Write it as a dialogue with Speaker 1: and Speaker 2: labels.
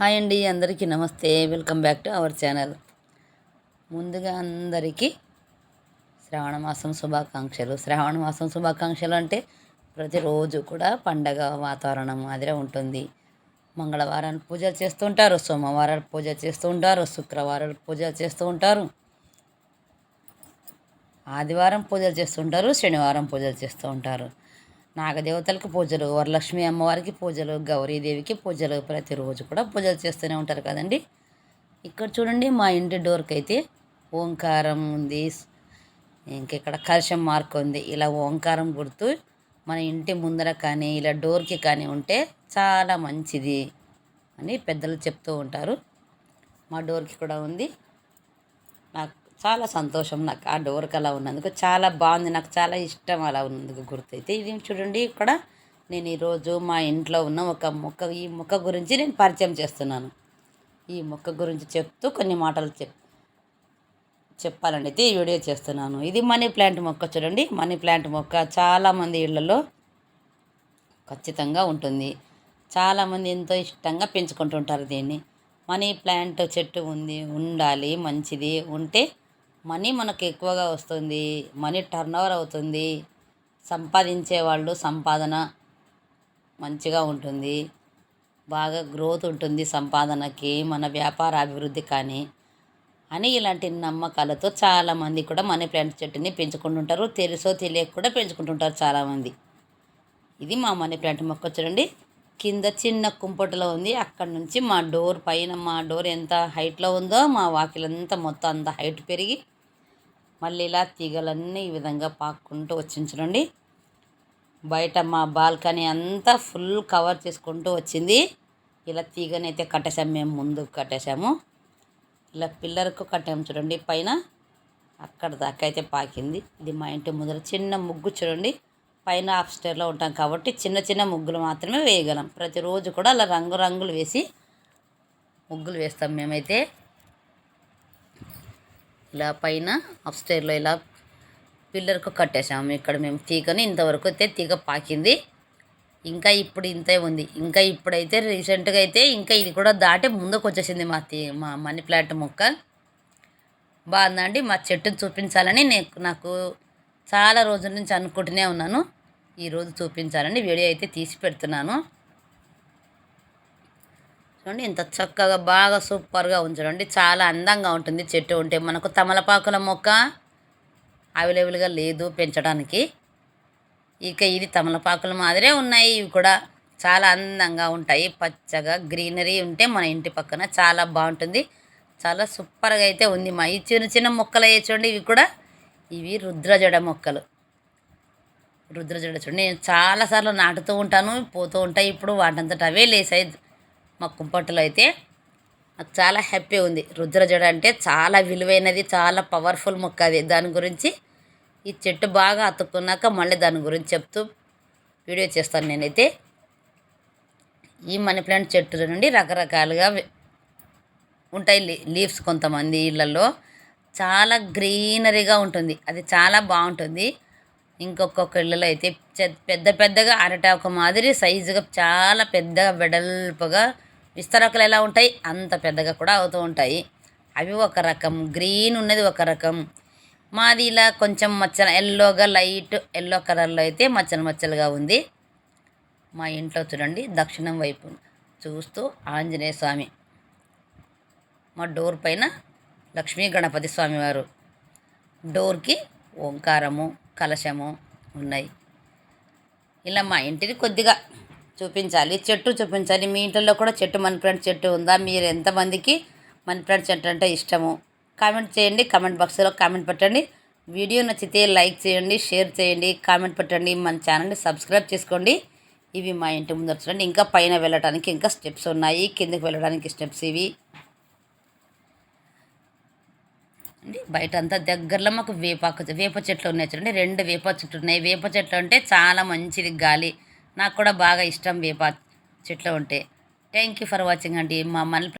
Speaker 1: Hi అండి అందరికీ నమస్తే. Welcome back to our channel. ముందుగా అందరికీ శ్రావణ మాసం శుభాకాంక్షలు. శ్రావణ మాసం శుభాకాంక్షలు అంటే ప్రతిరోజు కూడా పండగ వాతావరణం మాదిరే ఉంటుంది. మంగళవారాలు పూజలు చేస్తూ ఉంటారు సోమవారాలు పూజ చేస్తూ ఉంటారు శుక్రవారాలు పూజలు చేస్తూ ఉంటారు ఆదివారం పూజలు చేస్తుంటారు శనివారం పూజలు చేస్తూ ఉంటారు. నాగదేవతలకు పూజలు వరలక్ష్మి అమ్మవారికి పూజలు గౌరీదేవికి పూజలు ప్రతిరోజు కూడా పూజలు చేస్తూనే ఉంటారు కదండి. ఇక్కడ చూడండి మా ఇంటి డోర్కి అయితే ఓంకారం ఉంది. ఇంకెక్కడ కలశం మార్క్ ఉంది. ఇలా ఓంకారం గుర్తు మన ఇంటి ముందర కానీ ఇలా డోర్కి కానీ ఉంటే చాలా మంచిది అని పెద్దలు చెప్తూ ఉంటారు. మా డోర్కి కూడా ఉంది. నాకు చాలా సంతోషం నాకు ఆ డోర్కి అలా ఉన్నందుకు. చాలా బాగుంది. నాకు చాలా ఇష్టం అలా ఉన్నందుకు గుర్తయితే. ఇది చూడండి ఇక్కడ నేను ఈరోజు మా ఇంట్లో ఉన్న ఒక మొక్క ఈ మొక్క గురించి నేను పరిచయం చేస్తున్నాను. ఈ మొక్క గురించి చెప్తూ కొన్ని మాటలు చెప్ చెప్పాలని అయితే ఈ వీడియో చేస్తున్నాను. ఇది మనీ ప్లాంట్ మొక్క చూడండి. మనీ ప్లాంట్ మొక్క చాలామంది ఇళ్ళలో ఖచ్చితంగా ఉంటుంది. చాలామంది ఎంతో ఇష్టంగా పెంచుకుంటుంటారు దీన్ని. మనీ ప్లాంట్ చెట్టు ఉంది. ఉండాలి మంచిది. ఉంటే మనీ మనకు ఎక్కువగా వస్తుంది మనీ టర్న్ ఓవర్ అవుతుంది సంపాదించే వాళ్ళు సంపాదన మంచిగా ఉంటుంది బాగా గ్రోత్ ఉంటుంది సంపాదనకి మన వ్యాపార అభివృద్ధి కానీ అని ఇలాంటి నమ్మకాలతో చాలామంది కూడా మనీ ప్లాంట్ చెట్టుని పెంచుకుంటుంటారు. తెలుసో తెలియక కూడా పెంచుకుంటుంటారు చాలామంది. ఇది మా మనీ ప్లాంట్ మొక్క చూడండి. కింద చిన్న కుంపటలో ఉంది. అక్కడ నుంచి మా డోర్ పైన మా డోర్ ఎంత హైట్లో ఉందో మా వాకిలంతా మొత్తం అంత హైట్ పెరిగి మళ్ళీ ఇలా తీగలన్నీ ఈ విధంగా పాక్కుంటూ వచ్చించండి బయట మా బాల్కనీ అంతా ఫుల్ కవర్ చేసుకుంటూ వచ్చింది. ఇలా తీగనైతే కట్టేసాము మేము ముందుకు కట్టేసాము ఇలా పిల్లర్కు కట్టాము చూడండి పైన అక్కడ దాకా అయితే పాకింది. ఇది మా ఇంటి ముందర చిన్న ముగ్గు చూడండి. పైన హాఫ్ స్టేర్లో ఉంటాం కాబట్టి చిన్న చిన్న ముగ్గులు మాత్రమే వేయగలం. ప్రతిరోజు కూడా అలా రంగు రంగులు వేసి ముగ్గులు వేస్తాం మేమైతే. ఇలా పైన అప్స్టైర్లో ఇలా పిల్లర్కు కట్టేసాము ఇక్కడ మేము తీగని ఇంతవరకు అయితే తీగ పాకింది. ఇంకా ఇప్పుడు ఇంతే ఉంది. ఇంకా ఇప్పుడైతే రీసెంట్గా అయితే ఇంకా ఇది కూడా దాటి ముందుకు వచ్చేసింది మా తీ మా మనీ ప్లాంట్ మొక్క. బాగుందండి మా చెట్టును చూపించాలని నేను నాకు చాలా రోజుల నుంచి అనుకుంటూనే ఉన్నాను. ఈరోజు చూపించాలని వీడియో అయితే తీసి పెడుతున్నాను. చూడండి ఇంత చక్కగా బాగా సూపర్గా ఉంచడండి. చాలా అందంగా ఉంటుంది చెట్టు ఉంటే. మనకు తమలపాకుల మొక్క అవైలబుల్గా లేదు పెంచడానికి. ఇక ఇది తమలపాకుల మాదిరే ఉన్నాయి. ఇవి కూడా చాలా అందంగా ఉంటాయి. పచ్చగా గ్రీనరీ ఉంటే మన ఇంటి పక్కన చాలా బాగుంటుంది. చాలా సూపర్గా అయితే ఉంది. మా ఈ చిన్న చిన్న మొక్కలు అయ్యే చూడండి ఇవి కూడా ఇవి రుద్రజడ మొక్కలు. రుద్రజడ చూడండి నేను చాలాసార్లు నాటుతూ ఉంటాను పోతూ ఉంటాయి ఇప్పుడు వాటంతట అవే లేసాయి మా కుంపట్లో అయితే. నాకు చాలా హ్యాపీ ఉంది. రుద్రజడ అంటే చాలా విలువైనది చాలా పవర్ఫుల్ మొక్క అది. దాని గురించి ఈ చెట్టు బాగా అతుక్కున్నాక మళ్ళీ దాని గురించి చెప్తూ వీడియో చేస్తాను నేనైతే. ఈ మనీ ప్లాంట్ చెట్టు నుండి రకరకాలుగా ఉంటాయి లీవ్స్ కొంతమంది ఇళ్ళల్లో చాలా గ్రీనరీగా ఉంటుంది. అది చాలా బాగుంటుంది. ఇంకొక ఇళ్ళలో అయితే పెద్ద పెద్దగా అరటాకు మాదిరి సైజుగా చాలా పెద్దగా వెడల్పుగా విస్తరకులు ఎలా ఉంటాయి? అంత పెద్దగా కూడా అవుతూ ఉంటాయి. అవి ఒక రకం. గ్రీన్ ఉన్నది ఒక రకం. మాది ఇలా కొంచెం మచ్చల ఎల్లోగా లైట్ ఎల్లో కలర్లో అయితే మచ్చలు మచ్చలుగా ఉంది. మా ఇంట్లో చూడండి దక్షిణం వైపు చూస్తూ ఆంజనేయ స్వామి. మా డోర్ పైన లక్ష్మీ గణపతి స్వామివారు డోర్కి ఓంకారము. కలశము ఉన్నాయి. ఇలా మా ఇంటిని కొద్దిగా చూపించాలి. చెట్టు చూపించాలి. మీ ఇంట్లో కూడా చెట్టు మనీ ప్లాంట్ చెట్టు ఉందా? మీరు ఎంతమందికి మనీ ప్లాంట్ చెట్టు అంటే ఇష్టము? కామెంట్ చేయండి. కామెంట్ బాక్స్లో కామెంట్ పెట్టండి. వీడియో నచ్చితే లైక్ చేయండి షేర్ చేయండి కామెంట్ పెట్టండి. మన ఛానల్ని సబ్స్క్రైబ్ చేసుకోండి. ఇవి మా ఇంటి ముందు వచ్చండి ఇంకా పైన వెళ్ళడానికి ఇంకా స్టెప్స్ ఉన్నాయి. కిందకి వెళ్ళడానికి స్టెప్స్ ఇవి. బయట అంతా దగ్గరలో మాకు వేపాకు వేప చెట్లు ఉన్నాయి చూడండి. రెండు వేప చెట్లు ఉన్నాయి. వేప చెట్లు అంటే చాలా మంచిది గాలి. నాకు కూడా బాగా ఇష్టం వేప చెట్లు ఉంటే. థ్యాంక్ యూ ఫర్ వాచింగ్ అండి. మా మళ్ళీ